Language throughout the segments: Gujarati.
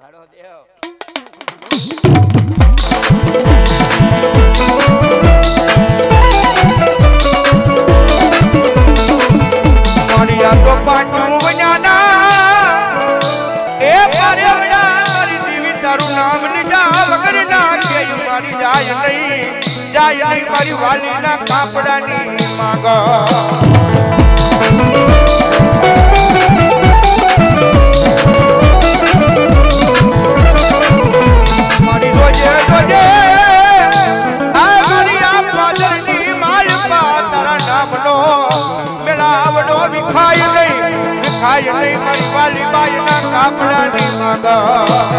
ઉઘાડો દેવ. તો મારી ના કે મારી જાય નહીં જાય નહીં મારી વાલીના કાપડાની માંગ. વિખાય નહીં મારી વાલી કાપડાની માંગ.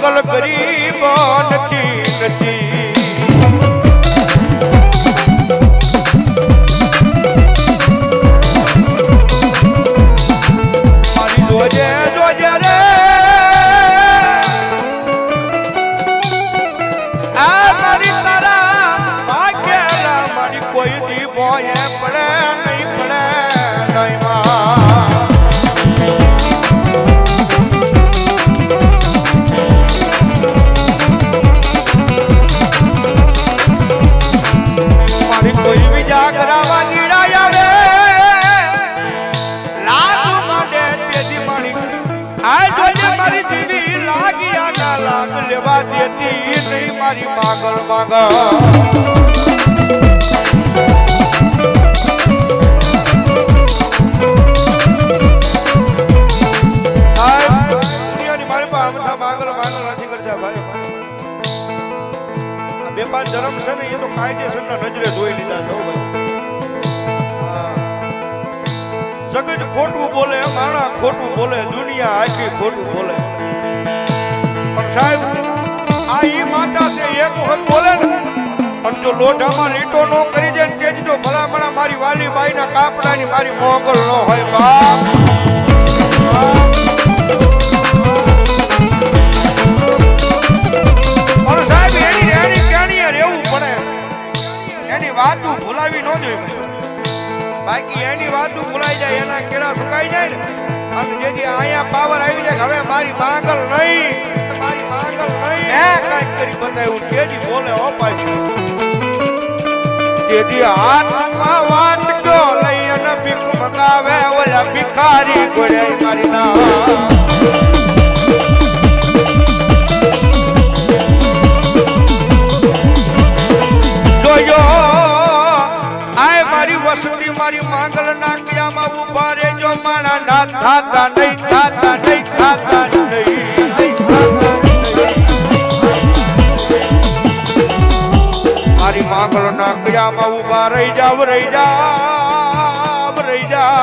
માગલ ગરીબ નથી નથી કોઈ દી બોયે પડે નહીં મારી દીવી લાગી આના લાગ લેવા દેતી નહીં મારી ભાઈ. આ બે પાંચ ધર્મ છે ને, એ તો કાયદેસરના નજરે જોઈ લીધા છો ભાઈ. જગત ખોટું બોલે, માણા ખોટું બોલે, દુનિયા આખી ખોટું બોલે. પણ સાહેબ, આ ઈ માતા છે એક વખત બોલે ને, પણ જો લોઢામાં લીટો નો કરી દે ને તેથી ભલા ભલામણા મારી વાલી બાઈના કાપડાની મારી મોગલ નો હોય, બાપ. સાહેબ, એની એની ક્યાંની રહેવું પડે. એની વાતું ભૂલાવી ન જોઈએ બાકી એની વાતું ભૂલાઈ જાય, એના કેળા સુકાઈ જાય ને. અને જેથી અહીંયા પાવર આવી જાય હવે મારી માંગલ નહીં. મારી માંગલ નહીં. એ કાંઈક કરી બતાવ્યું. જેથી બોલે હો જેથી હાથમાં વાત જો લઈ અને ભીખ મગાવે, ઓલા ભિખારી ગોળાઈ મારી ના. માંગલ ઊભા રેજો માણા ના થાતા નહીં થાતા નહીં થાતા નહીં. મારી માંગલો ના ક્યામાં ઊભા રહી જાવ રહી જાવ રહી જાવ